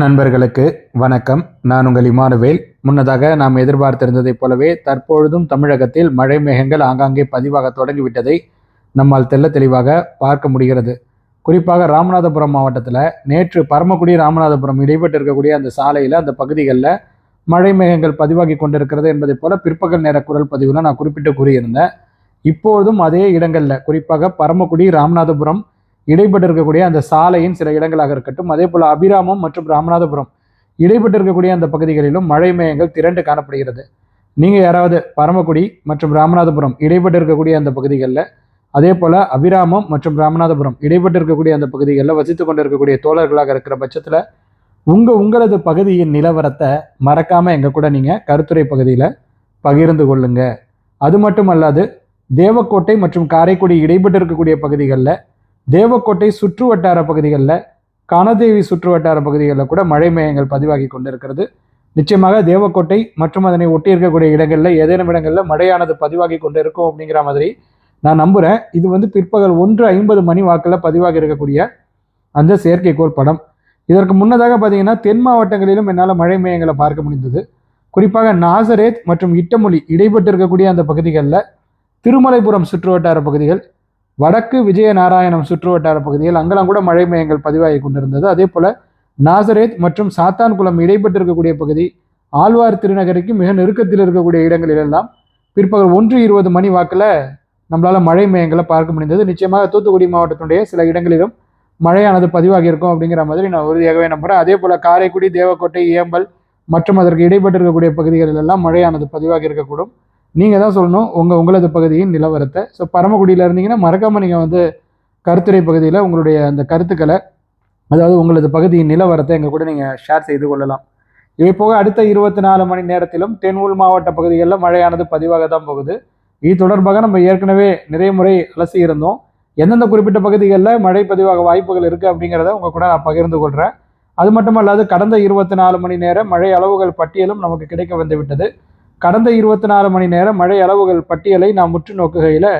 நண்பர்களுக்கு வணக்கம். நான் உங்கள் இமானுவேல். முன்னதாக நாம் எதிர்பார்த்திருந்ததைப் போலவே தற்பொழுதும் தமிழகத்தில் மழை மேகங்கள் ஆங்காங்கே பதிவாக தொடங்கிவிட்டதை நம்மால் தெள்ள தெளிவாக பார்க்க முடிகிறது. குறிப்பாக ராமநாதபுரம் மாவட்டத்தில் நேற்று பரமக்குடி ராமநாதபுரம் இடைப்பட்டு இருக்கக்கூடிய அந்த சாலையில் அந்த பகுதிகளில் மழை மேகங்கள் பதிவாகி கொண்டிருக்கிறது என்பதைப் போல பிற்பகல் நேர குரல் பதிவில் நான் குறிப்பிட்டு கூறியிருந்தேன். இப்போதும் அதே இடங்களில் குறிப்பாக பரமக்குடி ராமநாதபுரம் இடைப்பட்டு இருக்கக்கூடிய அந்த சாலையின் சில இடங்களாக இருக்கட்டும் அதே போல் அபிராமம் மற்றும் ராமநாதபுரம் இடைப்பட்டு இருக்கக்கூடிய அந்த பகுதிகளிலும் மழை மேகங்கள் திரண்டு காணப்படுகிறது. நீங்கள் யாராவது பரமக்குடி மற்றும் ராமநாதபுரம் இடைப்பட்டு இருக்கக்கூடிய அந்த பகுதிகளில் அதே போல் அபிராமம் மற்றும் ராமநாதபுரம் இடைப்பட்டு இருக்கக்கூடிய அந்த பகுதிகளில் வசித்து கொண்டு இருக்கக்கூடிய தோழர்களாக இருக்கிற பட்சத்தில் உங்கள் உங்களது பகுதியின் நிலவரத்தை மறக்காமல் எங்கள் கூட நீங்கள் கருத்துரை பகுதியில் பகிர்ந்து கொள்ளுங்க. அது மட்டும் அல்லாது தேவக்கோட்டை மற்றும் காரைக்குடி இடைப்பட்டு இருக்கக்கூடிய பகுதிகளில் தேவக்கோட்டை சுற்று வட்டார பகுதிகளில் கனதேவி சுற்று வட்டார பகுதிகளில் கூட மழை மேகங்கள் பதிவாகி கொண்டிருக்கிறது. நிச்சயமாக தேவக்கோட்டை மற்றும் அதனை ஒட்டி இருக்கக்கூடிய இடங்களில் ஏதேனும் இடங்களில் மழையானது பதிவாகி கொண்டு இருக்கும் அப்படிங்கிற மாதிரி நான் நம்புகிறேன் இது வந்து பிற்பகல் ஒன்று ஐம்பது மணி வாக்கில் பதிவாகி இருக்கக்கூடிய அந்த செயற்கைக்கோள் படம். இதற்கு முன்னதாக பார்த்தீங்கன்னா தென் மாவட்டங்களிலும் என்னால் மழை மேயங்களை பார்க்க முடிந்தது. குறிப்பாக நாசரேத் மற்றும் இட்டமொழி இடைப்பட்டு இருக்கக்கூடிய அந்த பகுதிகளில் திருமலைபுரம் சுற்று வட்டார பகுதிகள் வடக்கு விஜயநாராயணம் சுற்றுவட்டார பகுதியில் அங்கெல்லாம் கூட மழை மேகங்கள் பதிவாகி கொண்டிருந்தது. அதே போல நாசரேத் மற்றும் சாத்தான்குளம் இடைப்பட்டிருக்கக்கூடிய பகுதி ஆழ்வார் திருநகருக்கு மிக நெருக்கத்தில் இருக்கக்கூடிய இடங்களிலெல்லாம் பிற்பகல் ஒன்று இருபது மணி வாக்கில் நம்மளால் மழை மேகங்களை பார்க்க முடிந்தது. நிச்சயமாக தூத்துக்குடி மாவட்டத்தினுடைய சில இடங்களிலும் மழையானது பதிவாகி இருக்கும் அப்படிங்கிற மாதிரி நான் உறுதியாகவே நம்புறேன். அதே போல் காரைக்குடி தேவக்கோட்டை ஏம்பல் மற்றும் அதற்கு இடைப்பட்டு இருக்கக்கூடிய பகுதிகளில் எல்லாம் மழையானது பதிவாகி இருக்கக்கூடும். நீங்கள் தான் சொல்லணும். உங்கள் உங்களது பகுதியின் நிலவரத்தை. ஸோ பரமக்குடியில் இருந்தீங்கன்னா மறக்காமல் நீங்கள் வந்து கருத்துரை பகுதியில் உங்களுடைய அந்த கருத்துக்களை அதாவது உங்களது பகுதியின் நிலவரத்தை எங்கள் கூட நீங்கள் ஷேர் செய்து கொள்ளலாம். இவை போக அடுத்த இருபத்தி நாலு மணி நேரத்திலும் தென் உள் மாவட்ட பகுதிகளில் மழையானது பதிவாக தான் போகுது. இது தொடர்பாக நம்ம ஏற்கனவே நிறைய முறை அலசி இருந்தோம். எந்தெந்த குறிப்பிட்ட பகுதிகளில் மழை பதிவாக வாய்ப்புகள் இருக்குது அப்படிங்கிறத உங்கள் கூட நான் பகிர்ந்து கொள்கிறேன் அது மட்டுமல்லாது கடந்த இருபத்தி நாலு மணி நேரம் மழை அளவுகள் பட்டியலும் நமக்கு கிடைக்க வந்து விட்டது. கடந்த இருபத்தி நாலு மணி நேர மழை அளவுகள் பட்டியலை நாம் முற்று நோக்குகையில்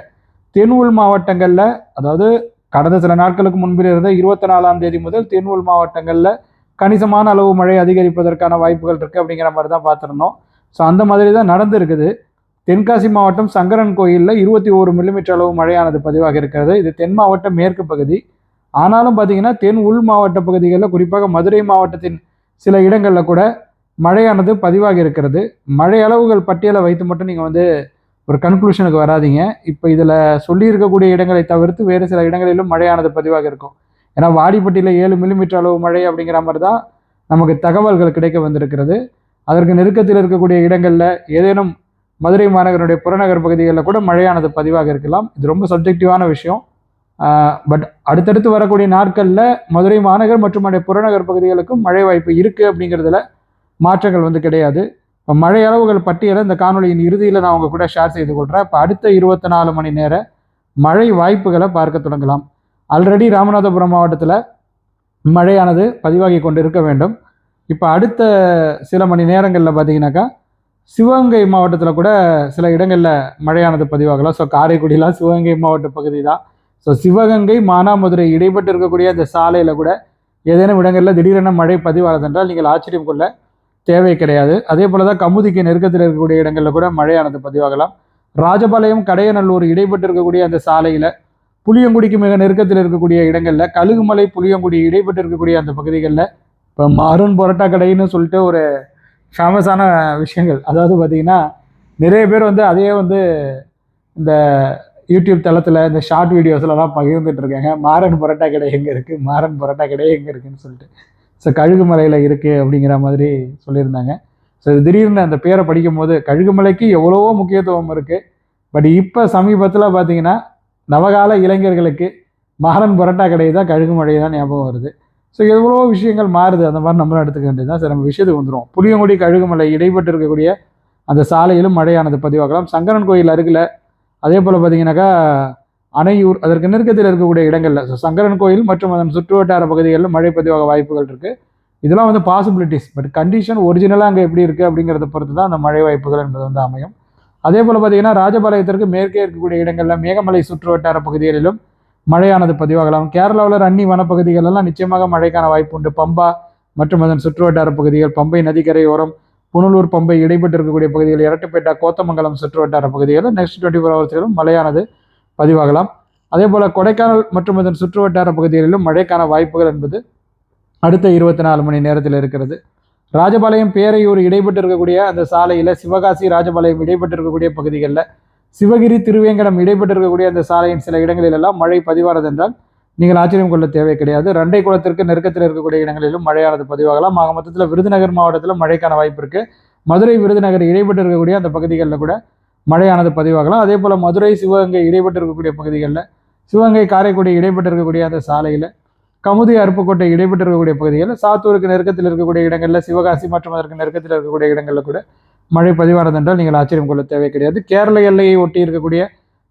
தென் உள் மாவட்டங்களில் அதாவது கடந்த சில நாட்களுக்கு முன்பில் இருந்த இருபத்தி நாலாம் தேதி முதல் தென் உள் மாவட்டங்களில் கணிசமான அளவு மழை அதிகரிப்பதற்கான வாய்ப்புகள் இருக்குது அப்படிங்கிற மாதிரி தான் பார்த்துருந்தோம். ஸோ அந்த மாதிரி தான் நடந்திருக்குது. தென்காசி மாவட்டம் சங்கரன் கோயிலில் இருபத்தி ஒரு மில்லிமீட்டர் அளவு மழையானது பதிவாக இருக்கிறது. இது தென் மாவட்ட மேற்கு பகுதி. ஆனாலும் பார்த்தீங்கன்னா தென் உள் மாவட்ட பகுதிகளில் குறிப்பாக மதுரை மாவட்டத்தின் சில இடங்களில் கூட மழையானது பதிவாகி இருக்கிறது. மழை அளவுகள் பட்டியலை வைத்து மட்டும் நீங்கள் வந்து ஒரு கன்க்ளூஷனுக்கு வராதீங்க. இப்போ இதில் சொல்லியிருக்கக்கூடிய இடங்களை தவிர்த்து வேறு சில இடங்களிலும் மழையானது பதிவாக இருக்கும். ஏன்னா வாடிப்பட்டியில் ஏழு மில்லிமீட்டர் அளவு மழை அப்படிங்கிற மாதிரி தான் நமக்கு தகவல்கள் கிடைக்க வந்திருக்கிறது. அதற்கு நெருக்கத்தில் இருக்கக்கூடிய இடங்களில் ஏதேனும் மதுரை மாநகரனுடைய புறநகர் பகுதிகளில் கூட மழையானது பதிவாக இருக்கலாம். இது ரொம்ப சப்ஜெக்டிவான விஷயம். பட் அடுத்தடுத்து வரக்கூடிய நாட்களில் மதுரை மாநகர் மற்றும் அதனுடைய புறநகர் பகுதிகளுக்கும் மழை வாய்ப்பு இருக்குது அப்படிங்கிறதுல மாற்றங்கள் வந்து கிடையாது. இப்போ மழை அளவுகள் பட்டியலை இந்த காணொலியின் இறுதியில் நான் உங்கள் கூட ஷேர் செய்து கொள்கிறேன் இப்போ அடுத்த இருபத்தி நாலு மணி நேர மழை வாய்ப்புகளை பார்க்க தொடங்கலாம். ஆல்ரெடி ராமநாதபுரம் மாவட்டத்தில் மழையானது பதிவாகி கொண்டு இருக்க வேண்டும். இப்போ அடுத்த சில மணி நேரங்களில் பார்த்தீங்கன்னாக்கா சிவகங்கை மாவட்டத்தில் கூட சில இடங்களில் மழையானது பதிவாகலாம். ஸோ காரைக்குடிலாம் சிவகங்கை மாவட்ட பகுதி தான். ஸோ சிவகங்கை மானாமதுரை இடைப்பட்டு இருக்கக்கூடிய அந்த சாலையில் கூட ஏதேனும் இடங்களில் திடீரென மழை பதிவாகிறது என்றால் நீங்கள் ஆச்சரியம் கொள்ள தேவை கிடையாது. அதே போல தான் கமுதிக்கு நெருக்கத்தில் இருக்கக்கூடிய இடங்களில் கூட மழையானது பதிவாகலாம். ராஜபாளையம் கடையநல்லூர் இடைப்பட்டு இருக்கக்கூடிய அந்த சாலையில் புளியங்குடிக்கு மிக நெருக்கத்தில் இருக்கக்கூடிய இடங்களில் கழுகுமலை புளியங்குடி இடைப்பட்டு இருக்கக்கூடிய அந்த பகுதிகளில் இப்போ மாறுன் பொரோட்டா கடைன்னு சொல்லிட்டு ஒரு ஃபேமஸான விஷயங்கள். அதாவது பார்த்திங்கன்னா நிறைய பேர் வந்து அதையே வந்து இந்த யூடியூப் தளத்தில் இந்த ஷார்ட் வீடியோஸ்லலாம் பகிர்ந்துட்டு இருக்காங்க. மாரன் பரோட்டா கடை எங்கே இருக்குது மாரன் பரோட்டா கடை எங்கே இருக்குன்னு சொல்லிட்டு. ஸோ கழுகுமலையில் இருக்குது அப்படிங்கிற மாதிரி சொல்லியிருந்தாங்க. ஸோ திடீர்னு அந்த பேரை படிக்கும் போது கழுகுமலைக்கு எவ்வளவோ முக்கியத்துவம் இருக்குது பட் இப்போ சமீபத்தில் பார்த்தீங்கன்னா நவகால இளைஞர்களுக்கு மகரன் புரட்டா கடை தான் கழுகுமலை தான் ஞாபகம் வருது. ஸோ எவ்வளவோ விஷயங்கள் மாறுது. அந்த மாதிரி நம்மளும் எடுத்துக்க வேண்டியது தான் சரி நம்ம விஷயத்துக்கு வந்துடும் புளியங்குடி கழுகுமலை இடைப்பட்டு இருக்கக்கூடிய அந்த சாலையிலும் மழையானது பதிவாகலாம். சங்கரன் கோயில் அருகில் அதே போல் பார்த்தீங்கன்னாக்கா அணையூர் அதற்கு நெருக்கத்தில் இருக்கக்கூடிய இடங்களில் ஸோ சங்கரன் கோயில் மற்றும் அதன் சுற்றுவட்டார பகுதிகளில் மழை பதிவாக வாய்ப்புகள் இருக்குது இதெல்லாம் வந்து பாசிபிலிட்டிஸ் பட் கண்டிஷன் ஒரிஜினலாக அங்கே எப்படி இருக்குது அப்படிங்கிறத பொறுத்து தான் அந்த மழை வாய்ப்புகள் என்பது வந்து அமையும். அதே போல் பார்த்தீங்கன்னா ராஜபாளையத்திற்கு மேற்கே இருக்கக்கூடிய இடங்களில் மேகமலை சுற்றுவட்டார பகுதிகளிலும் மழையானது பதிவாகலாம். கேரளாவில் ரன்னி வனப்பகுதிகளெல்லாம் நிச்சயமாக மழைக்கான வாய்ப்பு உண்டு. பம்பா மற்றும் அதன் சுற்றுவட்டார பகுதிகள் பம்பை நதிக்கரையோரம் புனலூர் பம்பை இடைப்பட்டு இருக்கக்கூடிய பகுதிகள் இரட்டுப்பேட்டா கோத்தமங்கலம் சுற்றுவட்டார பகுதிகளில் நெக்ஸ்ட் டுவெண்ட்டி ஃபோர் ஹவர்ஸ்களும் மழையானது பதிவாகலாம். அதே போல் கொடைக்கானல் மற்றும் அதன் சுற்றுவட்டார பகுதிகளிலும் மழைக்கான வாய்ப்புகள் என்பது அடுத்த இருபத்தி நாலு மணி நேரத்தில் இருக்கிறது. ராஜபாளையம் பேரையூர் இடைப்பட்டு இருக்கக்கூடிய அந்த சாலையில் சிவகாசி ராஜபாளையம் இடைப்பட்டு இருக்கக்கூடிய பகுதிகளில் சிவகிரி திருவேங்கடம் இடைப்பட்டு இருக்கக்கூடிய அந்த சாலையின் சில இடங்களிலெல்லாம் மழை பதிவானது என்றால் நீங்கள் ஆச்சரியம் கொள்ள தேவை கிடையாது. ரெண்டை குளத்திற்கு நெருக்கத்தில் இருக்கக்கூடிய இடங்களிலும் மழையானது பதிவாகலாம். ஆக மொத்தத்தில் விருதுநகர் மாவட்டத்தில் மழைக்கான வாய்ப்பு இருக்குது மதுரை விருதுநகர் இடைப்பட்டு இருக்கக்கூடிய அந்த பகுதிகளில் கூட மழையானது பதிவாகலாம். அதே போல் மதுரை சிவகங்கை இடைப்பட்டு இருக்கக்கூடிய பகுதிகளில் சிவகங்கை காரைக்குடி இடைப்பட்டு இருக்கக்கூடிய அந்த சாலையில் கமுதி அருப்புக்கோட்டை இடைப்பட்டு இருக்கக்கூடிய பகுதிகளில் சாத்தூருக்கு நெருக்கத்தில் இருக்கக்கூடிய இடங்களில் சிவகாசி மற்றும் அதற்கு நெருக்கத்தில் இருக்கக்கூடிய இடங்களில் கூட மழை பதிவானது என்றால் நீங்கள் ஆச்சரியம் கொள்ள தேவை கிடையாது. கேரள எல்லையை ஒட்டி இருக்கக்கூடிய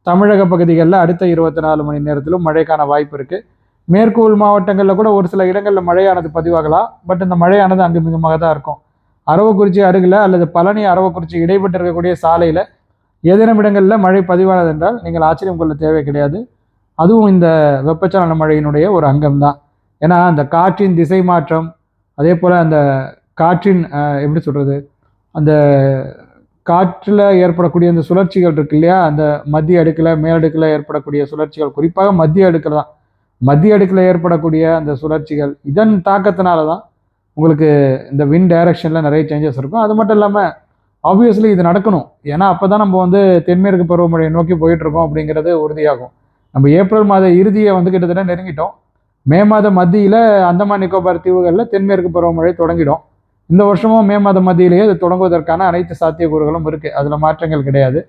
தமிழக பகுதிகளில் அடுத்த இருபத்தி நாலு மணி நேரத்திலும் மழைக்கான வாய்ப்பு இருக்குது மேற்கு உள் மாவட்டங்களில் கூட ஒரு சில இடங்களில் மழையானது பதிவாகலாம். பட் இந்த மழையானது அங்கு மிகமாக தான் இருக்கும். அரவக்குறிச்சி அருகில் அல்லது பழனி அரவக்குறிச்சி இடைப்பட்டு இருக்கக்கூடிய சாலையில் ஏதேனும் இடங்களில் மழை பதிவானது என்றால் நீங்கள் ஆச்சரியம் கொள்ள தேவை கிடையாது. அதுவும் இந்த வெப்பச்சலன மழையினுடைய ஒரு அங்கம்தான். ஏன்னா அந்த காற்றின் திசை மாற்றம் அதே போல் அந்த காற்றின் எப்படி சொல்கிறது அந்த காற்றில் ஏற்படக்கூடிய அந்த சுழற்சிகள் இருக்கு இல்லையா? அந்த மத்திய அடுக்கில் மேலடுக்கில் ஏற்படக்கூடிய சுழற்சிகள் குறிப்பாக மத்திய அடுக்கில் தான். மத்திய அடுக்கில் ஏற்படக்கூடிய அந்த சுழற்சிகள் இதன் தாக்கத்தினால தான் உங்களுக்கு இந்த வின் டைரக்ஷனில் நிறைய சேஞ்சஸ் இருக்கும். அது மட்டும் இல்லாமல் ஆப்வியஸ்லி இது நடக்கணும். ஏன்னா அப்போ தான் நம்ம வந்து தென்மேற்கு பருவமழையை நோக்கி போயிட்டுருக்கோம் அப்படிங்கிறது உறுதியாகும். நம்ம ஏப்ரல் மாத இறுதியை வந்து கிட்டத்தட்ட நெருங்கிட்டோம். மே மாத மத்தியில் அந்தமான் நிக்கோபார் தீவுகளில் தென்மேற்கு பருவமழை தொடங்கிடும். இந்த வருஷமும் மே மாத மத்தியிலேயே அது தொடங்குவதற்கான அனைத்து சாத்தியக்கூறுகளும் இருக்குது அதில் மாற்றங்கள் கிடையாது.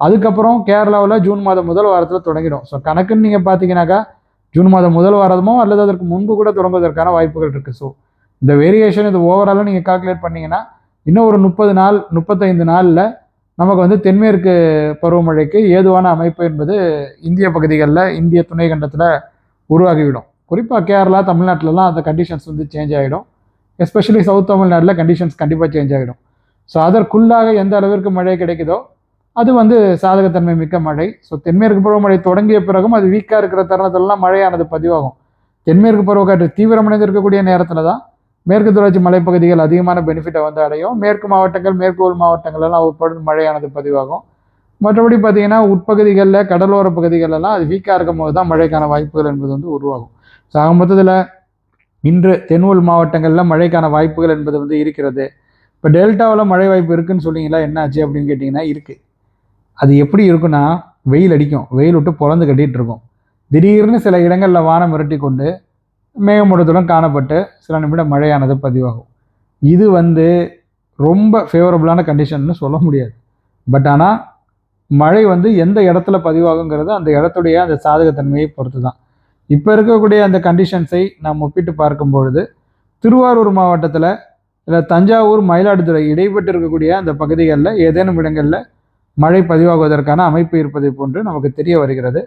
அதுக்கப்புறம் கேரளாவில் ஜூன் மாதம் முதல் வாரத்தில் தொடங்கிடும். ஸோ கணக்குன்னு நீங்கள் பார்த்தீங்கன்னாக்கா ஜூன் மாதம் முதல் வாரமோ அல்லது அதற்கு முன்பு கூட தொடங்குவதற்கான வாய்ப்புகள் இருக்குது ஸோ இந்த வேரியேஷன் இது ஓவராலாக நீங்கள் கால்குலேட் பண்ணிங்கன்னா இன்னும் ஒரு முப்பது நாள் முப்பத்தைந்து நாளில் நமக்கு வந்து தென்மேற்கு பருவமழைக்கு ஏதுவான அமைப்பு என்பது இந்திய பகுதிகளில் இந்திய துணை கண்டத்தில் உருவாகிவிடும். குறிப்பாக கேரளா தமிழ்நாட்டிலலாம் அந்த கண்டிஷன்ஸ் வந்து சேஞ்ச் ஆகிடும் எஸ்பெஷலி சவுத் தமிழ்நாட்டில் கண்டிஷன்ஸ் கண்டிப்பாக சேஞ்ச் ஆகிடும் ஸோ அதற்குள்ளாக எந்த அளவிற்கு மழை கிடைக்குதோ அது வந்து சாதகத்தன்மை மிக்க மழை. ஸோ தென்மேற்கு பருவமழை தொடங்கிய பிறகும் அது வீக்காக இருக்கிற தருணத்திலலாம் மழையானது பதிவாகும். தென்மேற்கு பருவக்காற்று தீவிரமடைந்திருக்கக்கூடிய நேரத்தில் தான் மேற்கு தொடர்ச்சி மலைப்பகுதிகள் அதிகமான பெனிஃபிட்டை வந்து அடையும். மேற்கு மாவட்டங்கள் மேற்கு உள் மாவட்டங்கள் எல்லாம் மழையானது பதிவாகும். மற்றபடி பார்த்தீங்கன்னா உட்பகுதிகளில் கடலோர பகுதிகளெல்லாம் அது வீக்காக இருக்கும் போது தான் மழைக்கான வாய்ப்புகள் என்பது வந்து உருவாகும். ஸோ ஆக மொத்தத்தில் இன்று தென் உள் மாவட்டங்களில் மழைக்கான வாய்ப்புகள் என்பது வந்து இருக்கிறது. இப்போ டெல்டாவில் மழை வாய்ப்பு இருக்குன்னு சொன்னீங்களா? என்ன ஆச்சு அப்படின்னு கேட்டிங்கன்னா இருக்குது அது எப்படி இருக்குன்னா வெயில் அடிக்கும். வெயில் விட்டு பொழந்து கட்டிகிட்டு இருக்கும். திடீர்னு சில இடங்களில் வானம் மிரட்டி கொண்டு மேகமூட்டத்துடன் காணப்பட்டு சில நிமிடம் மழையானது பதிவாகும். இது வந்து ரொம்ப ஃபேவரபுளான கண்டிஷன்னு சொல்ல முடியாது. பட் ஆனால் மழை வந்து எந்த இடத்துல பதிவாகுங்கிறது அந்த இடத்துடைய அந்த சாதகத்தன்மையை பொறுத்து தான் இப்போ இருக்கக்கூடிய அந்த கண்டிஷன்ஸை நாம் ஒப்பிட்டு பார்க்கும் பொழுது திருவாரூர் மாவட்டத்தில் இல்லை தஞ்சாவூர் மயிலாடுதுறை இடைப்பட்டு இருக்கக்கூடிய அந்த பகுதிகளில் ஏதேனும் இடங்களில் மழை பதிவாகுவதற்கான அமைப்பு இருப்பதை போன்று நமக்கு தெரிய வருகிறது.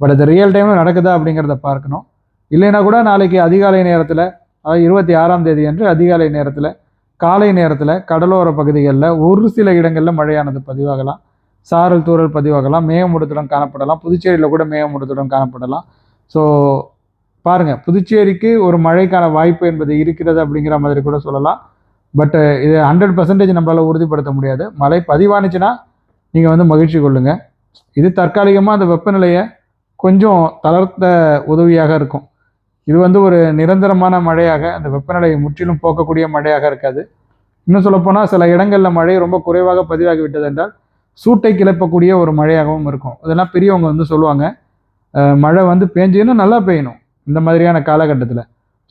பட் அது ரியல் டைமில் நடக்குதா அப்படிங்கிறத பார்க்கணும். இல்லைன்னா கூட நாளைக்கு அதிகாலை நேரத்தில் அதாவது இருபத்தி ஆறாம் தேதி அன்று அதிகாலை நேரத்தில் காலை நேரத்தில் கடலோர பகுதிகளில் ஒரு சில இடங்களில் மழையானது பதிவாகலாம். சாரல் தூறல் பதிவாகலாம். மேகமூடத்துடன் காணப்படலாம். புதுச்சேரியில் கூட மேகமூடத்துடன் காணப்படலாம். ஸோ பாருங்கள் புதுச்சேரிக்கு ஒரு மழைக்கான வாய்ப்பு என்பது இருக்கிறது அப்படிங்கிற மாதிரி கூட சொல்லலாம். பட்டு இது ஹண்ட்ரட் பர்சன்டேஜ் நம்மளால் உறுதிப்படுத்த முடியாது. மழை பதிவானுச்சுன்னா நீங்கள் வந்து மகிழ்ச்சி கொள்ளுங்கள் இது தற்காலிகமாக அந்த வெப்பநிலையை கொஞ்சம் தளர்த்த உதவியாக இருக்கும். இது வந்து ஒரு நிரந்தரமான மழையாக அந்த வெப்பநிலையை முற்றிலும் போக்கக்கூடிய மழையாக இருக்காது. இன்னும் சொல்லப்போனால் சில இடங்களில் மழை ரொம்ப குறைவாக பதிவாகி விட்டது என்றால் சூட்டை கிளப்பக்கூடிய ஒரு மழையாகவும் இருக்கும். இதெல்லாம் பெரியவங்க வந்து சொல்லுவாங்க. மழை வந்து பேஞ்சுன்னா நல்லா பெய்யணும் இந்த மாதிரியான காலகட்டத்தில்.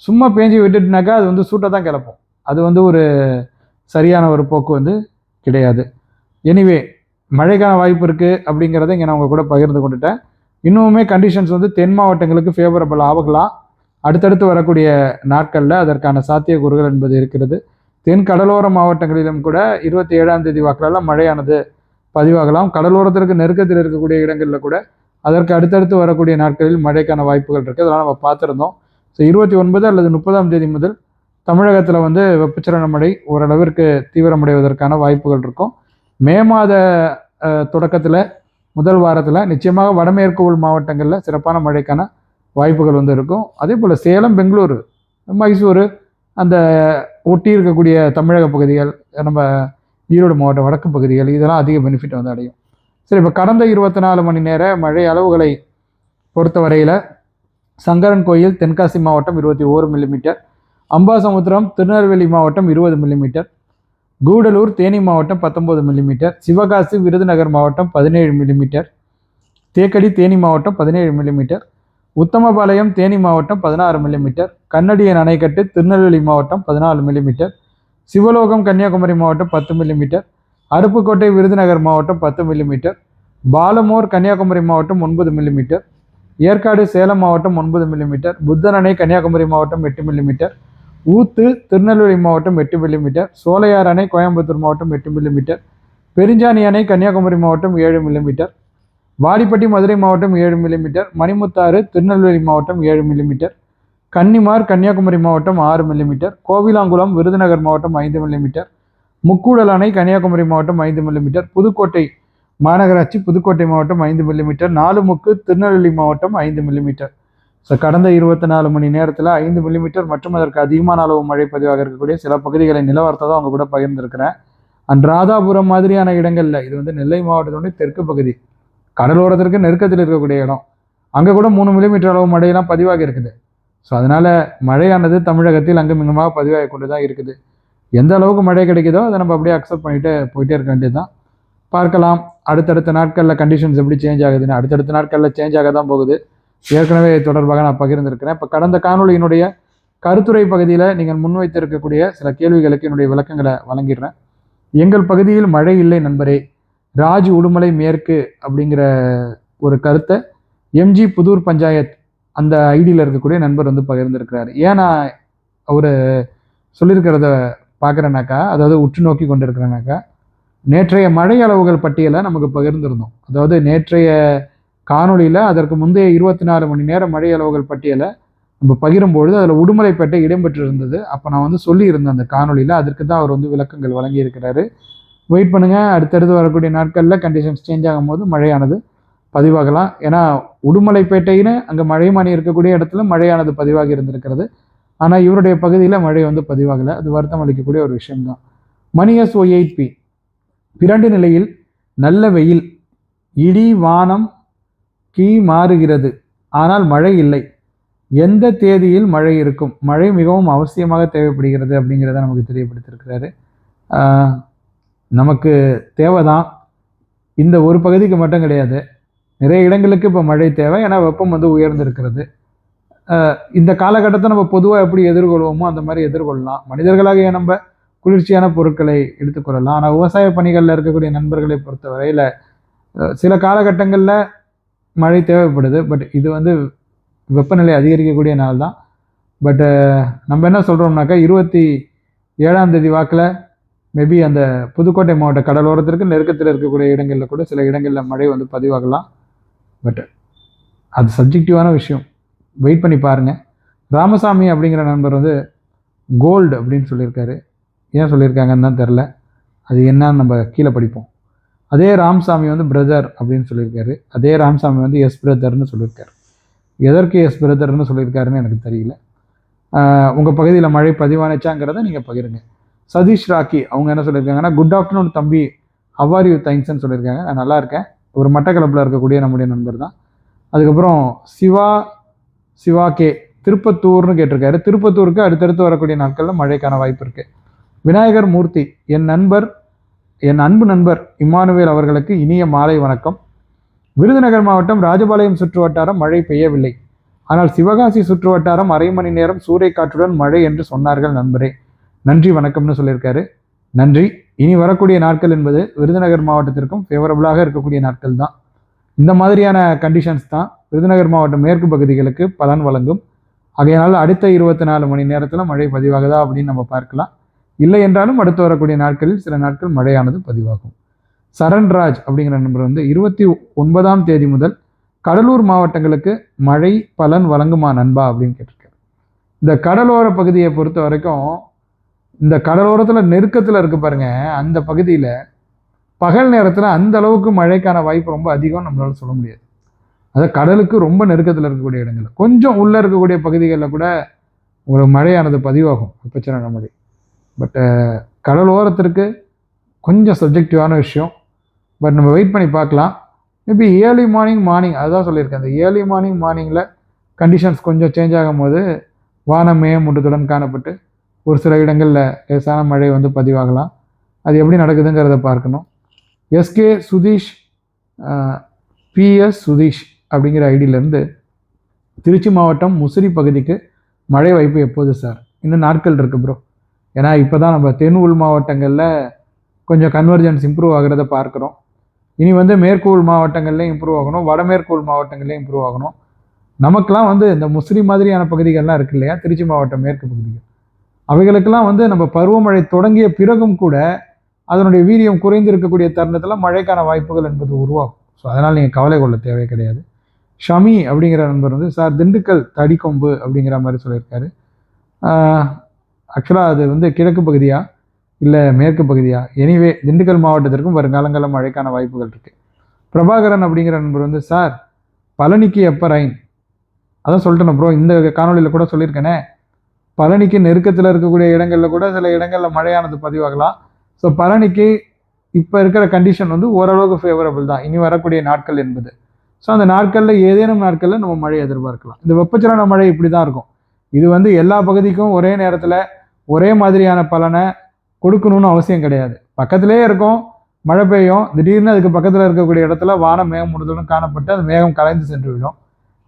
சும்மா பேஞ்சு விட்டுட்டுனாக்கா அது வந்து சூட்டை தான் கிளப்பும். அது வந்து ஒரு சரியான ஒரு போக்கு வந்து கிடையாது. எனிவே மழைக்கான வாய்ப்பு இருக்குது அப்படிங்கிறத இங்கே நான் உங்கள் கூட பகிர்ந்து கொண்டுட்டேன். இன்னுமே கண்டிஷன்ஸ் வந்து தென் மாவட்டங்களுக்கு ஃபேவரபிள் ஆகலாம். அடுத்தடுத்து வரக்கூடிய நாட்களில் அதற்கான சாத்தியக்கூறுகள் என்பது இருக்கிறது. தென் கடலோர மாவட்டங்களிலும் கூட இருபத்தி ஏழாம் தேதி வாக்கிலெல்லாம் மழையானது பதிவாகலாம். கடலோரத்திற்கு நெருக்கத்தில் இருக்கக்கூடிய இடங்களில் கூட அதற்கு அடுத்தடுத்து வரக்கூடிய நாட்களில் மழைக்கான வாய்ப்புகள் இருக்குது அதெல்லாம் நம்ம பார்த்துருந்தோம். ஸோ இருபத்தி ஒன்பது அல்லது முப்பதாம் தேதி முதல் தமிழகத்தில் வந்து வெப்பச்சலன மழை ஓரளவிற்கு தீவிரமடைவதற்கான வாய்ப்புகள் இருக்கும். மே மாத தொடக்கத்தில் முதல் வாரத்தில் நிச்சயமாக வடமேற்கு உள் மாவட்டங்களில் சிறப்பான மழைக்கான வாய்ப்புகள் வந்து இருக்கும். அதே போல் சேலம் பெங்களூர் மைசூர் அந்த ஒட்டி இருக்கக்கூடிய தமிழக பகுதிகள் நம்ம ஈரோடு மாவட்ட வடக்கு பகுதிகள் இதெல்லாம் அதிக பெனிஃபிட் வந்து அடையும். சரி இப்போ கடந்த இருபத்தி நாலு மணி நேர மழை அளவுகளை பொறுத்தவரையில் சங்கரன் கோயில் தென்காசி மாவட்டம் இருபத்தி ஓரு மில்லிமீட்டர் அம்பாசமுத்திரம் திருநெல்வேலி மாவட்டம் இருபது மில்லிமீட்டர் கூடலூர் தேனி மாவட்டம் பத்தொம்பது மில்லிமீட்டர் சிவகாசி விருதுநகர் மாவட்டம் பதினேழு மில்லிமீட்டர் தேக்கடி தேனி மாவட்டம் பதினேழு மில்லிமீட்டர் உத்தமபாளையம் தேனி மாவட்டம் பதினாறு மில்லிமீட்டர் கண்ணடியன் அணைக்கட்டு திருநெல்வேலி மாவட்டம் பதினாலு மில்லிமீட்டர் சிவலோகம் கன்னியாகுமரி மாவட்டம் பத்து மில்லிமீட்டர் அருப்புக்கோட்டை விருதுநகர் மாவட்டம் பத்து மில்லிமீட்டர் பாலமோர் கன்னியாகுமரி மாவட்டம் ஒன்பது மில்லிமீட்டர் ஏற்காடு சேலம் மாவட்டம் ஒன்பது மில்லிமீட்டர் புத்தன் அணை கன்னியாகுமரி மாவட்டம் எட்டு மில்லிமீட்டர் ஊத்து திருநெல்வேலி மாவட்டம் எட்டு மில்லிமீட்டர் சோலையார் அணை கோயம்புத்தூர் மாவட்டம் எட்டு மில்லிமீட்டர் பெருஞ்சாணி அணை கன்னியாகுமரி மாவட்டம் ஏழு மில்லிமீட்டர் வாடிப்பட்டி மதுரை மாவட்டம் ஏழு மில்லிமீட்டர் மணிமுத்தாறு திருநெல்வேலி மாவட்டம் ஏழு மில்லிமீட்டர் கன்னிமார் கன்னியாகுமரி மாவட்டம் ஆறு மில்லிமீட்டர் கோவிலாங்குளம் விருதுநகர் மாவட்டம் ஐந்து மில்லிமீட்டர் முக்கூடல் அணை கன்னியாகுமரி மாவட்டம் ஐந்து மில்லிமீட்டர் புதுக்கோட்டை மாநகராட்சி புதுக்கோட்டை மாவட்டம் ஐந்து மில்லிமீட்டர் நாலுமுக்கு திருநெல்வேலி மாவட்டம் ஐந்து மில்லிமீட்டர் ஸோ கடந்த இருபத்தி நாலு மணி நேரத்தில் ஐந்து மில்லிமீட்டர் மற்றும் அதற்கு அதிகமான அளவு மழை பதிவாக இருக்கக்கூடிய சில பகுதிகளை நிலவரத்தை தான் அவங்க கூட பகிர்ந்திருக்கிறேன். அண்ட் ராதாபுரம் மாதிரியான இடங்களில் இது வந்து நெல்லை மாவட்டத்தினுடைய தெற்கு பகுதி கடலோரத்திற்கு நெருக்கத்தில் இருக்கக்கூடிய இடம். அங்கே கூட மூணு மில்லிமீட்டர் அளவு மழையெல்லாம் பதிவாகி இருக்குது. ஸோ அதனால் மழையானது தமிழகத்தில் அங்கும் பதிவாகி கொண்டு தான் இருக்குது. எந்த அளவுக்கு மழை கிடைக்குதோ அதை நம்ம அப்படியே அக்செப்ட் பண்ணிட்டு போயிட்டே இருக்க வேண்டியது தான் பார்க்கலாம். அடுத்தடுத்த நாட்களில் கண்டிஷன்ஸ் எப்படி சேஞ்ச் ஆகுதுன்னு. அடுத்தடுத்த நாட்களில் சேஞ்ச் ஆக தான் போகுது. ஏற்கனவே தொடர்பாக நான் பகிர்ந்திருக்கிறேன். இப்போ கடந்த காணொலியினுடைய கருத்துரை பகுதியில் நீங்கள் முன்வைத்திருக்கக்கூடிய சில கேள்விகளுக்கு என்னுடைய விளக்கங்களை வழங்கிடுறேன். எங்கள் பகுதியில் மழை இல்லை நண்பரே. ராஜ் உடுமலை மேற்கு அப்படிங்கிற ஒரு கருத்தை எம்ஜி புதூர் பஞ்சாயத் அந்த ஐடியில் இருக்கக்கூடிய நண்பர் வந்து பகிர்ந்திருக்கிறார். ஏன் நான் அவர் சொல்லியிருக்கிறத பார்க்குறேனாக்கா அதாவது உற்று நோக்கி கொண்டிருக்கிறேனாக்கா நேற்றைய மழை அளவுகள் பட்டியலை நமக்கு பகிர்ந்திருந்தோம். அதாவது நேற்றைய காணொளியில் அதற்கு முந்தைய இருபத்தி நாலு மணி நேரம் மழை அளவுகள் பட்டியலை நம்ம பகிரும்பொழுது அதில் உடுமலைப்பேட்டை இடம்பெற்றிருந்தது. அப்போ நான் வந்து சொல்லியிருந்தேன் அந்த காணொளியில் அதற்கு தான் அவர் வந்து விளக்கங்கள் வழங்கியிருக்கிறாரு. வெயிட் பண்ணுங்கள் அடுத்தடுத்து வரக்கூடிய நாட்களில் கண்டிஷன்ஸ் சேஞ்ச் ஆகும்போது மழையானது பதிவாகலாம். ஏன்னா உடுமலைப்பேட்டைன்னு அங்கே மழைமானி இருக்கக்கூடிய இடத்துல மழையானது பதிவாகி இருந்திருக்கிறது. ஆனால் இவருடைய பகுதியில் மழை வந்து பதிவாகலை. அது வருத்தம் அளிக்கக்கூடிய ஒரு விஷயம்தான். மணியஸ் எஸ் எயிட் பி. பிரண்டு நிலையில் நல்ல வெயில். இடி வானம் கீ மாறுகிறது. ஆனால் மழை இல்லை. எந்த தேதியில் மழை இருக்கும்? மழை மிகவும் அவசியமாக தேவைப்படுகிறது அப்படிங்கிறத நமக்கு தெரியப்படுத்தியிருக்கிறாரு. நமக்கு தேவை தான் இந்த ஒரு பகுதிக்கு மட்டும் கிடையாது. நிறைய இடங்களுக்கு இப்போ மழை தேவை. ஏன்னா வெப்பம் வந்து உயர்ந்திருக்கிறது. இந்த காலகட்டத்தை நம்ம பொதுவாக எப்படி எதிர்கொள்வோமோ அந்த மாதிரி எதிர்கொள்ளலாம். மனிதர்களாகிய நம்ம குளிர்ச்சியான பொருட்களை எடுத்துக்கொள்ளலாம் ஆனால் விவசாய பணிகளில் இருக்கக்கூடிய நண்பர்களை பொறுத்த வரையில் சில காலகட்டங்களில் மழை தேவைப்படுது. பட் இது வந்து வெப்பநிலை அதிகரிக்கக்கூடிய நாள் தான் பட்டு நம்ம என்ன சொல்கிறோம்னாக்கா இருபத்தி ஏழாம் தேதி வாக்கில் மேபி அந்த புதுக்கோட்டை மாவட்ட கடலோரத்திற்கு நெருக்கத்தில் இருக்கக்கூடிய இடங்களில் கூட சில இடங்களில் மழை வந்து பதிவாகலாம். பட் அது சப்ஜெக்டிவான விஷயம். வெயிட் பண்ணி பாருங்கள் ராமசாமி அப்படிங்கிற நண்பர் வந்து கோல்டு அப்படின்னு சொல்லியிருக்காரு. ஏன் சொல்லியிருக்காங்கன்னு தான் தெரில அது என்னன்னு நம்ம கீழே படிப்போம். அதே ராமசாமி வந்து பிரதர் அப்படின்னு சொல்லியிருக்காரு. அதே ராமசாமி வந்து எஸ் பிரதர்னு சொல்லியிருக்காரு. எதற்கு எஸ் பிரதர்னு சொல்லியிருக்காருன்னு எனக்கு தெரியல. உங்கள் பகுதியில் மழை பதிவானுச்சாங்கிறத நீங்கள் பகிருங்க. சதீஷ் ராக்கி அவங்க என்ன சொல்லியிருக்காங்கன்னா குட் ஆஃப்டர்நூன் தம்பி ஹவார் யூ தேங்க்ஸ்ன்னு சொல்லியிருக்காங்க. நான் நல்லா இருக்கேன். ஒரு மட்டக்களப்பில் இருக்கக்கூடிய நம்முடைய நண்பர் தான். அதுக்கப்புறம் சிவா சிவா கே திருப்பத்தூர்னு கேட்டிருக்காரு. திருப்பத்தூருக்கு அடுத்தடுத்து வரக்கூடிய நாட்களில் மழைக்கான வாய்ப்பு இருக்குது விநாயகர் மூர்த்தி என் நண்பர் என் அன்பு நண்பர் இம்மானுவேல் அவர்களுக்கு இனிய மாலை வணக்கம். விருதுநகர் மாவட்டம் ராஜபாளையம் சுற்று வட்டாரம் மழை பெய்யவில்லை. ஆனால் சிவகாசி சுற்று வட்டாரம் அரை மணி நேரம் சூறைக்காற்றுடன் மழை என்று சொன்னார்கள் நண்பரே. நன்றி வணக்கம்னு சொல்லியிருக்காரு. நன்றி. இனி வரக்கூடிய நாட்கள் என்பது விருதுநகர் மாவட்டத்திற்கும் ஃபேவரபுளாக இருக்கக்கூடிய நாட்கள் தான் இந்த மாதிரியான கண்டிஷன்ஸ் தான் விருதுநகர் மாவட்டம் மேற்கு பகுதிகளுக்கு பலன் வழங்கும். ஆகையினால் அடுத்த இருபத்தி நாலு மணி நேரத்தில் மழை பதிவாகுதா அப்படின்னு நம்ம பார்க்கலாம். இல்லை என்றாலும் அடுத்து வரக்கூடிய நாட்களில் சில நாட்கள் மழையானது பதிவாகும். சரண்ராஜ் அப்படிங்கிற நண்பர் வந்து இருபத்தி ஒன்பதாம் தேதி முதல் கடலூர் மாவட்டங்களுக்கு மழை பலன் வழங்குமா நண்பா அப்படின்னு கேட்டிருக்காரு. இந்த கடலோர பகுதியை பொறுத்த வரைக்கும் இந்த கடலோரத்தில் நெருக்கத்தில் இருக்குது பாருங்க அந்த பகுதியில் பகல் நேரத்தில் அந்த அளவுக்கு மழைக்கான வாய்ப்பு ரொம்ப அதிகம் நம்மளால் சொல்ல முடியாது. அது கடலுக்கு ரொம்ப நெருக்கத்தில் இருக்கக்கூடிய இடங்கள். கொஞ்சம் உள்ளே இருக்கக்கூடிய பகுதிகளில் கூட ஒரு மழையானது பதிவாகும் வெப்பச்சலன மழை பட்டு கடலோரத்திற்கு கொஞ்சம் சப்ஜெக்டிவான விஷயம். பட் நம்ம வெயிட் பண்ணி பார்க்கலாம். மேபி ஏர்லி மார்னிங் மார்னிங் அதுதான் சொல்லியிருக்கேன். அந்த ஏர்லி மார்னிங் மார்னிங்கில் கண்டிஷன்ஸ் கொஞ்சம் சேஞ்ச் ஆகும்போது வானம் மேகமூட்டத்துடன் காணப்பட்டு ஒரு சில இடங்களில் லேசான மழை வந்து பதிவாகலாம். அது எப்படி நடக்குதுங்கிறத பார்க்கணும். எஸ்கே சுதீஷ் பிஎஸ் சுதீஷ் அப்படிங்கிற ஐடியிலேருந்து திருச்சி மாவட்டம் முசிறி பகுதிக்கு மழை வாய்ப்பு எப்போது சார்? இன்னும் நாட்கள் இருக்குது ப்ரோ ஏன்னா இப்போ தான் நம்ம தென் உள் மாவட்டங்களில் கொஞ்சம் கன்வர்ஜென்ஸ் இம்ப்ரூவ் ஆகிறத பார்க்குறோம். இனி வந்து மேற்கு உள் மாவட்டங்கள்லேயும் இம்ப்ரூவ் ஆகணும். வடமேற்கு உள் மாவட்டங்கள்லேயும் இம்ப்ரூவ் ஆகணும். நமக்கெலாம் வந்து இந்த முசிறி மாதிரியான பகுதிகள்லாம் இருக்கு இல்லையா? திருச்சி மாவட்டம் மேற்கு பகுதிகள். அவைகளுக்கெல்லாம் வந்து நம்ம பருவமழை தொடங்கிய பிறகும் கூட அதனுடைய வீரியம் குறைந்து இருக்கக்கூடிய தருணத்தில் மழைக்கான வாய்ப்புகள் என்பது உருவாகும். ஸோ அதனால் நீங்கள் கவலை கொள்ள தேவை கிடையாது. ஷமி அப்படிங்கிற நண்பர் வந்து சார் திண்டுக்கல் தடிக்கொம்பு அப்படிங்கிற மாதிரி சொல்லியிருக்காரு. ஆக்சுவலாக அது வந்து கிழக்கு பகுதியா இல்லை மேற்கு பகுதியா? எனிவே திண்டுக்கல் மாவட்டத்திற்கும் வருங்காலங்களில் மழைக்கான வாய்ப்புகள் இருக்குது பிரபாகரன் அப்படிங்கிற நண்பர் வந்து சார் பழனிக்கு எப்போ ரைன் அதான் சொல்லிட்டேன் ப்ரோ இந்த காணொலியில் கூட சொல்லியிருக்கேனே. பழனிக்கு நெருக்கத்தில் இருக்கக்கூடிய இடங்களில் கூட சில இடங்களில் மழையானது பதிவாகலாம். ஸோ பழனிக்கு இப்போ இருக்கிற கண்டிஷன் வந்து ஓரளவுக்கு ஃபேவரபிள் தான். இனி வரக்கூடிய நாட்கள் என்பது. ஸோ அந்த நாட்களில் ஏதேனும் நாட்களில் நம்ம மழை எதிர்பார்க்கலாம். இந்த வெப்பச்சலன மழை இப்படி தான் இருக்கும். இது வந்து எல்லா பகுதிக்கும் ஒரே நேரத்தில் ஒரே மாதிரியான பலனை கொடுக்கணும்னு அவசியம் கிடையாது. பக்கத்திலே இருக்கும் மழை பெய்யும் திடீர்னு அதுக்கு பக்கத்தில் இருக்கக்கூடிய இடத்துல வானம் மேகம் முடிதலும் காணப்பட்டு அந்த மேகம் கலைந்து சென்று விடும்.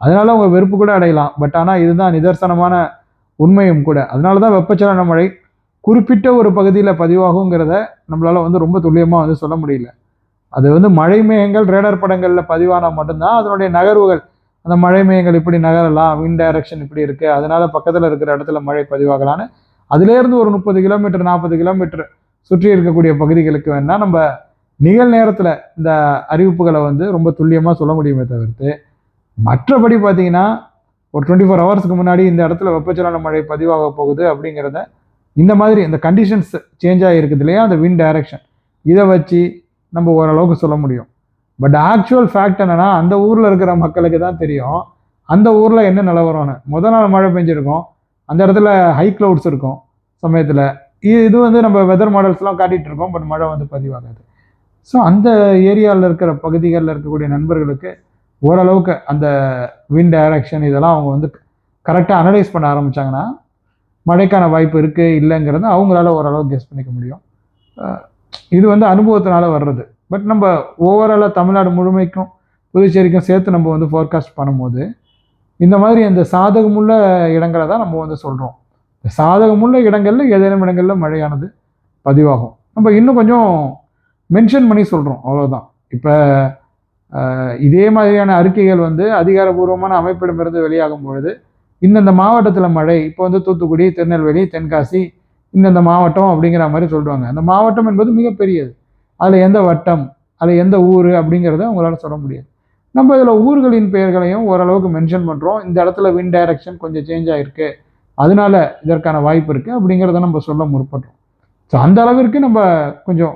அதனால உங்கள் வெறுப்பு கூட அடையலாம். பட் ஆனால் இதுதான் நிதர்சனமான உண்மையும் கூட. அதனால தான் வெப்பச்சலன மழை குறிப்பிட்ட ஒரு பகுதியில் பதிவாகுங்கிறத நம்மளால் வந்து ரொம்ப துல்லியமாக வந்து சொல்ல முடியல. அது வந்து மழை மேகங்கள் ரேடர் படங்களில் பதிவானால் மட்டும்தான் அதனுடைய நகர்வுகள். அந்த மழை மேகங்கள் இப்படி நகரலாம் வின் டைரக்ஷன் இப்படி இருக்குது அதனால் பக்கத்தில் இருக்கிற இடத்துல மழை பதிவாகலான்னு அதுலேருந்து ஒரு முப்பது கிலோமீட்டர் நாற்பது கிலோமீட்டர் சுற்றி இருக்கக்கூடிய பகுதிகளுக்கு வேணால் நம்ம நிகழ்நேரத்தில் இந்த அறிவிப்புகளை வந்து ரொம்ப துல்லியமாக சொல்ல முடியுமே தவிர்த்து மற்றபடி பார்த்தீங்கன்னா ஒரு டுவெண்ட்டி ஃபோர் ஹவர்ஸ்க்கு முன்னாடி இந்த இடத்துல வெப்பச்சலன மழை பதிவாக போகுது அப்படிங்கிறத இந்த மாதிரி இந்த கண்டிஷன்ஸ் சேஞ்ச் ஆகிருக்குது இல்லையா? அந்த வின் டைரக்ஷன் இதை வச்சு நம்ம ஓரளவுக்கு சொல்ல முடியும். பட் ஆக்சுவல் ஃபேக்ட் என்னென்னா அந்த ஊரில் இருக்கிற மக்களுக்கு தான் தெரியும். அந்த ஊரில் என்ன நிலவரம்னு. முதல் நாள் மழை பெஞ்சிருக்கும். அந்த இடத்துல ஹை க்ளவுட்ஸ் இருக்கும் சமயத்தில். இது இது வந்து நம்ம வெதர் மாடல்ஸ்லாம் காட்டிகிட்டு இருக்கோம் பட் மழை வந்து பதிவாகாது. ஸோ அந்த ஏரியாவில் இருக்கிற பகுதிகளில் இருக்கக்கூடிய நண்பர்களுக்கு ஓரளவுக்கு அந்த வின் டைரக்ஷன் இதெல்லாம் அவங்க வந்து கரெக்டாக அனலைஸ் பண்ண ஆரம்பித்தாங்கன்னா மழைக்கான வாய்ப்பு இருக்குது இல்லைங்கிறத அவங்களால ஓரளவுக்கு கெஸ் பண்ணிக்க முடியும். இது வந்து அனுபவத்தினால வர்றது. பட் நம்ம ஓவராலாக தமிழ்நாடு முழுமைக்கும் புதுச்சேரிக்கும் சேர்த்து நம்ம வந்து ஃபோர்காஸ்ட் பண்ணும்போது இந்த மாதிரி அந்த சாதகமுள்ள இடங்களை தான் நம்ம வந்து சொல்கிறோம் இந்த சாதகமுள்ள இடங்களில் ஏதேனும் இடங்களில் மழையானது பதிவாகும். நம்ம இன்னும் கொஞ்சம் மென்ஷன் பண்ணி சொல்கிறோம் அவ்வளோதான் இப்போ இதே மாதிரியான அறிக்கைகள் வந்து அதிகாரபூர்வமான அமைப்பிடமிருந்து வெளியாகும் பொழுது இந்தந்த மாவட்டத்தில் மழை இப்போ வந்து தூத்துக்குடி திருநெல்வேலி தென்காசி இந்தந்த மாவட்டம் அப்படிங்கிற மாதிரி சொல்கிறாங்க அந்த மாவட்டம் என்பது மிகப்பெரியது. அதில் எந்த வட்டம் அதில் எந்த ஊர் அப்படிங்கிறத உங்களால் சொல்ல முடியாது. நம்ம இதில் ஊர்களின் பெயர்களையும் ஓரளவுக்கு மென்ஷன் பண்ணுறோம் இந்த இடத்துல வின் டைரக்ஷன் கொஞ்சம் சேஞ்ச் ஆகிருக்கு அதனால இதற்கான வாய்ப்பு இருக்குது அப்படிங்கிறத நம்ம சொல்ல முற்படுறோம். ஸோ அந்த அளவிற்கு நம்ம கொஞ்சம்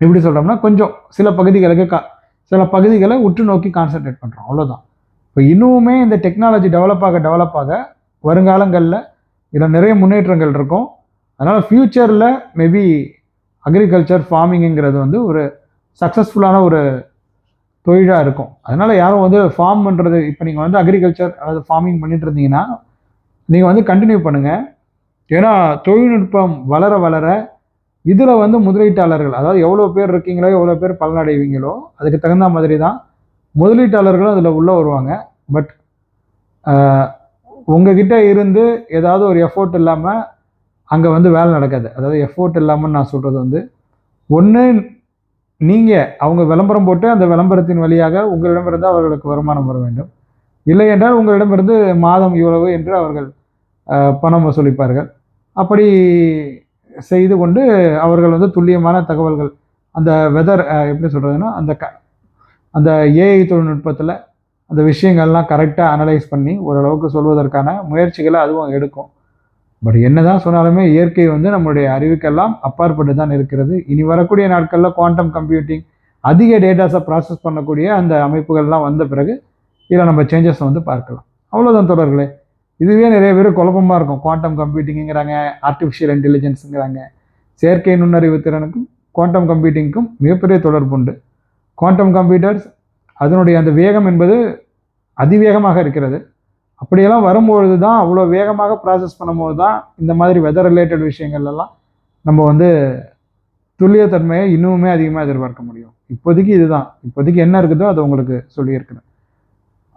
எப்படி சொல்கிறோம்னா கொஞ்சம் சில பகுதிகளுக்கு கா சில பகுதிகளை உற்று நோக்கி கான்சன்ட்ரேட் பண்ணுறோம் அவ்வளோதான் இப்போ இன்னுமே இந்த டெக்னாலஜி டெவலப் ஆக டெவலப் ஆக வருங்காலங்களில் இதில் நிறைய முன்னேற்றங்கள் இருக்கும். அதனால் ஃப்யூச்சரில் மேபி அக்ரிகல்ச்சர் ஃபார்மிங்கிறது வந்து ஒரு சக்ஸஸ்ஃபுல்லான ஒரு தொழிலாக இருக்கும். அதனால் யாரும் வந்து ஃபார்ம் பண்ணுறது இப்போ நீங்கள் வந்து அக்ரிகல்ச்சர் அதாவது ஃபார்மிங் பண்ணிட்டு இருந்தீங்கன்னா நீங்கள் வந்து கண்டினியூ பண்ணுங்கள் ஏன்னா தொழில்நுட்பம் வளர வளர இதில் வந்து முதலீட்டாளர்கள் அதாவது எவ்வளோ பேர் இருக்கீங்களோ எவ்வளோ பேர் பலனடைவீங்களோ அதுக்கு தகுந்த மாதிரி தான் முதலீட்டாளர்களும் அதில் உள்ளே வருவாங்க. பட் உங்ககிட்ட இருந்து ஏதாவது ஒரு எஃபோர்ட் இல்லாமல் அங்கே வந்து வேலை நடக்காது. அதாவது எஃபோர்ட் இல்லாமல் நான் சொல்கிறது வந்து ஒன்று நீங்கள் அவங்க விளம்பரம் போட்டு அந்த விளம்பரத்தின் வழியாக உங்களிடமிருந்து அவர்களுக்கு வருமானம் வர வேண்டும். இல்லை என்றால் உங்களிடமிருந்து மாதம் இவ்வளவு என்று அவர்கள் பணம் வசூலிப்பார்கள். அப்படி செய்து கொண்டு அவர்கள் வந்து துல்லியமான தகவல்கள் அந்த வெதர் எப்படி சொல்கிறதுன்னா அந்த க அந்த ஏஐ தொழில்நுட்பத்தில் அந்த விஷயங்கள்லாம் கரெக்டாக அனலைஸ் பண்ணி ஓரளவுக்கு சொல்வதற்கான முயற்சிகளை அதுவும் எடுக்கும். பட் என்ன தான் சொன்னாலுமே இயற்கை வந்து நம்மளுடைய அறிவுக்கெல்லாம் அப்பாற்பட்டு தான் இருக்கிறது. இனி வரக்கூடிய நாட்களில் குவாண்டம் கம்ப்யூட்டிங் அதிக டேட்டாஸை ப்ராசஸ் பண்ணக்கூடிய அந்த அமைப்புகள்லாம் வந்த பிறகு இதில் நம்ம சேஞ்சஸ் வந்து பார்க்கலாம். அவ்வளோதான் தொடர்களே இதுவே நிறைய பேர் குழப்பமாக இருக்கும். குவாண்டம் கம்ப்யூட்டிங்கிறாங்க ஆர்டிஃபிஷியல் இன்டெலிஜென்ஸுங்கிறாங்க செயற்கை நுண்ணறிவு திறனுக்கும் குவாண்டம் கம்ப்யூட்டிங்க்கும் மிகப்பெரிய தொடர்பு உண்டு. குவாண்டம் கம்ப்யூட்டர்ஸ் அதனுடைய அந்த வேகம் என்பது அதிவேகமாக இருக்கிறது. அப்படியெல்லாம் வரும்பொழுது தான் அவ்வளோ வேகமாக ப்ராசஸ் பண்ணும்போது தான் இந்த மாதிரி வெதர் ரிலேட்டட் விஷயங்கள் எல்லாம் நம்ம வந்து துல்லியத்தன்மையை இன்னுமே அதிகமாக எதிர்பார்க்க முடியும். இப்போதைக்கு இதுதான். இப்போதைக்கு என்ன இருக்குதோ அதை உங்களுக்கு சொல்லியிருக்கிறேன்.